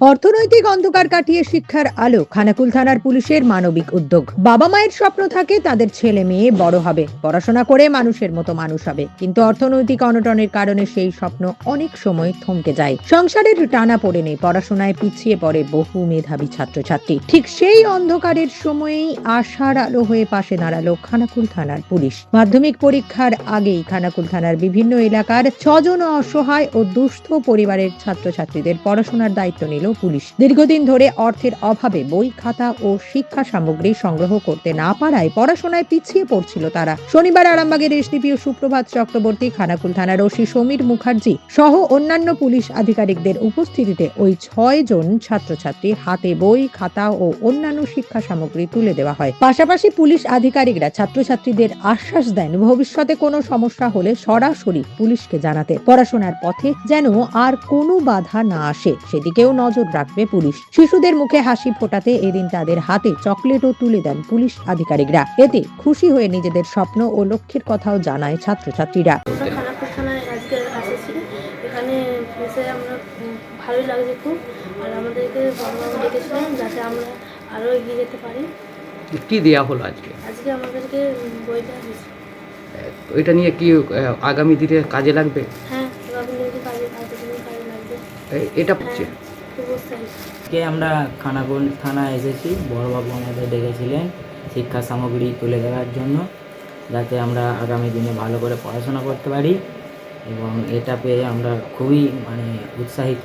অর্থনৈতিক অন্ধকার কাটিয়ে শিক্ষার আলো খানাকুল থানার পুলিশের মানবিক উদ্যোগ। বাবা মায়ের স্বপ্ন থাকে তাদের ছেলে মেয়ে বড় হবে, পড়াশোনা করে মানুষের মতো মানুষ হবে। কিন্তু অর্থনৈতিক অনটনের কারণে সেই স্বপ্ন অনেক সময় থমকে যায়। সংসারের টানা পড়ে নেই পড়াশোনায় পিছিয়ে পড়ে বহু মেধাবী ছাত্রছাত্রী। ঠিক সেই অন্ধকারের সময়েই আশার আলো হয়ে পাশে দাঁড়াল খানাকুল থানার পুলিশ। মাধ্যমিক পরীক্ষার আগেই খানাকুল থানার বিভিন্ন এলাকার ছজন অসহায় ও দুস্থ পরিবারের ছাত্রছাত্রীদের পড়াশোনার দায়িত্ব নিল পুলিশ। দীর্ঘদিন ধরে অর্থের অভাবে বই খাতা ও শিক্ষা সামগ্রী সংগ্রহ করতে না পারায় পড়াশোনায় পিছিয়ে পড়ছিল তারা। শনিবার আরামবাগের এসডিপি ও সুপ্রভাত চক্রবর্তী খানাকুল থানার ওসি সমীর মুখার্জি সহ অন্যান্য পুলিশ আধিকারিকদের উপস্থিতিতে ওই ছয় জন ছাত্রছাত্রীর হাতে বই, খাতা ও অন্যান্য শিক্ষা সামগ্রী তুলে দেওয়া হয়। পাশাপাশি পুলিশ আধিকারিকরা ছাত্রছাত্রীদের আশ্বাস দেন, ভবিষ্যতে কোনো সমস্যা হলে সরাসরি পুলিশকে জানাতে। পড়াশোনার পথে যেন আর কোনো বাধা না আসে, সেদিকেও নজর রাখবে পুলিশ। শিশুদের মুখে হাসি ফোটাতে এদিন তাদের হাতে চকলেটও তুলে দেন পুলিশ আধিকারিকরা। এতে খুশি হয়ে নিজেদের স্বপ্ন ও লক্ষ্যের কথাও জানায় ছাত্রছাত্রীরা। এখানে এসে আমরা ভালোই লাগছে খুব। আর আমাদেরকে বাবা ডেকেছিলেন যাতে আমরা আরও এগিয়ে যেতে পারি। কি দেয়া হলো আজকে? আজকে আমাদেরকে বইটা এটা নিয়ে কি আগামী দিনে কাজে লাগবে? হ্যাঁ কাজে দিনে কাজে লাগবে। এটা হচ্ছে। আজকে আমরা খানাকুল থানায় এসেছি বড়বাবু আমাদের ডেকেছিলেন শিক্ষা সামগ্রী তুলে দেওয়ার জন্য, যাতে আমরা আগামী দিনে ভালো করে পড়াশোনা করতে পারি এবং এটা পেয়ে আমরা খুবই মানে উৎসাহিত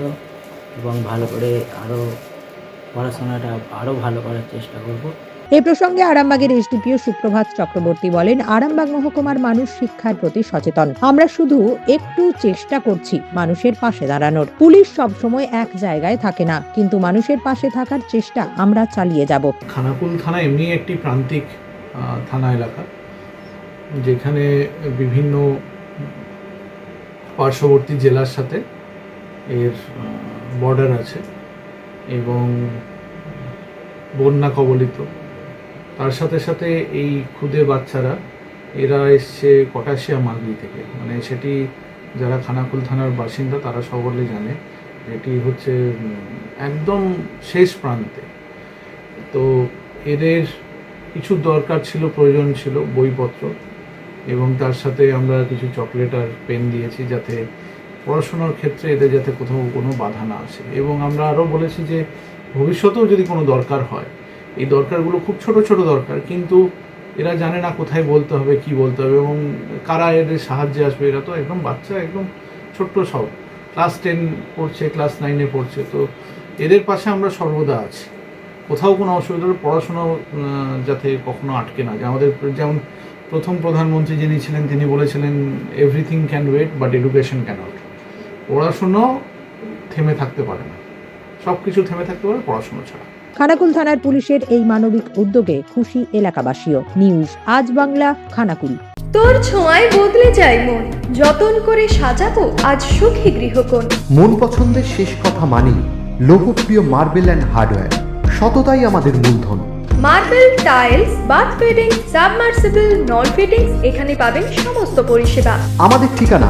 এবং ভালো করে আরও পড়াশোনাটা আরও ভালো করার চেষ্টা করব। এ প্রসঙ্গে আরামবাগের এসডিপিও সুপ্রভাত চক্রবর্তী বলেন, আরামবাগ মহকুমার মানুষ শিক্ষার প্রতি সচেতন। আমরা শুধু একটু চেষ্টা করছি মানুষের পাশে দাঁড়ানোর। পুলিশ সবসময় এক জায়গায় থাকে না, কিন্তু মানুষের পাশে থাকার চেষ্টা আমরা চালিয়ে যাব। খানাকুল থানা এমনি একটি প্রান্তিক থানা এলাকা, যেখানে বিভিন্ন পার্শ্ববর্তী জেলার সাথে এর বর্ডার আছে এবং বন্যা কবলিত তার সাথে সাথে এই ক্ষুদে বাচ্চারা, এরা এসছে কটাশিয়া মালদি থেকে। মানে সেটি যারা খানাকুল থানার বাসিন্দা, তারা সকলে জানে এটি হচ্ছে একদম শেষ প্রান্তে। তো এদের কিছু দরকার ছিল, প্রয়োজন ছিল, বইপত্র এবং তার সাথে আমরা কিছু চকলেট আর পেন দিয়েছি যাতে পড়াশোনার ক্ষেত্রে এদের যাতে কোথাও কোনো বাধা না আসে। এবং আমরা আরও বলেছি যে ভবিষ্যতেও যদি কোনো দরকার হয় এই দরকারগুলো খুব ছোট ছোট দরকার, কিন্তু এরা জানে না কোথায় বলতে হবে, কি বলতে হবে এবং কারা এদের সাহায্যে আসবে, এরা তো একদম বাচ্চা, একদম ছোট্ট সব। ক্লাস টেন পড়ছে, ক্লাস নাইনে পড়ছে, তো এদের পাশে আমরা সর্বদা আছি। কোথাও কোনো অসুবিধা হলে পড়াশোনা যাতে কখনো আটকে না যায়। আমাদের যেমন প্রথম প্রধানমন্ত্রী যিনি ছিলেন, তিনি বলেছিলেন everything can wait but education cannot পড়াশুনো থেমে থাকতে পারে না। সব কিছু থেমে থাকতে পারে, পড়াশুনো ছাড়া। খানাকুল থানার পুলিশের এই মানবিক উদ্যোগে খুশি এলাকাবাসীও। নিউজ আজ বাংলা খানাকুল। তোর ছোঁয়ায় বদলে যায় মন। যতন করে সাজাবো আজ সুখী গৃহকোণ। মন পছন্দের শেষ কথা মানি লোকপ্রিয় মার্বেল অ্যান্ড হার্ডওয়্যার। সততাই আমাদের মূলধন। Marble tiles bath fitting submersible নল ফিটিংস এখানে পাবেন সমস্ত পরিষেবা। আমাদের ঠিকানা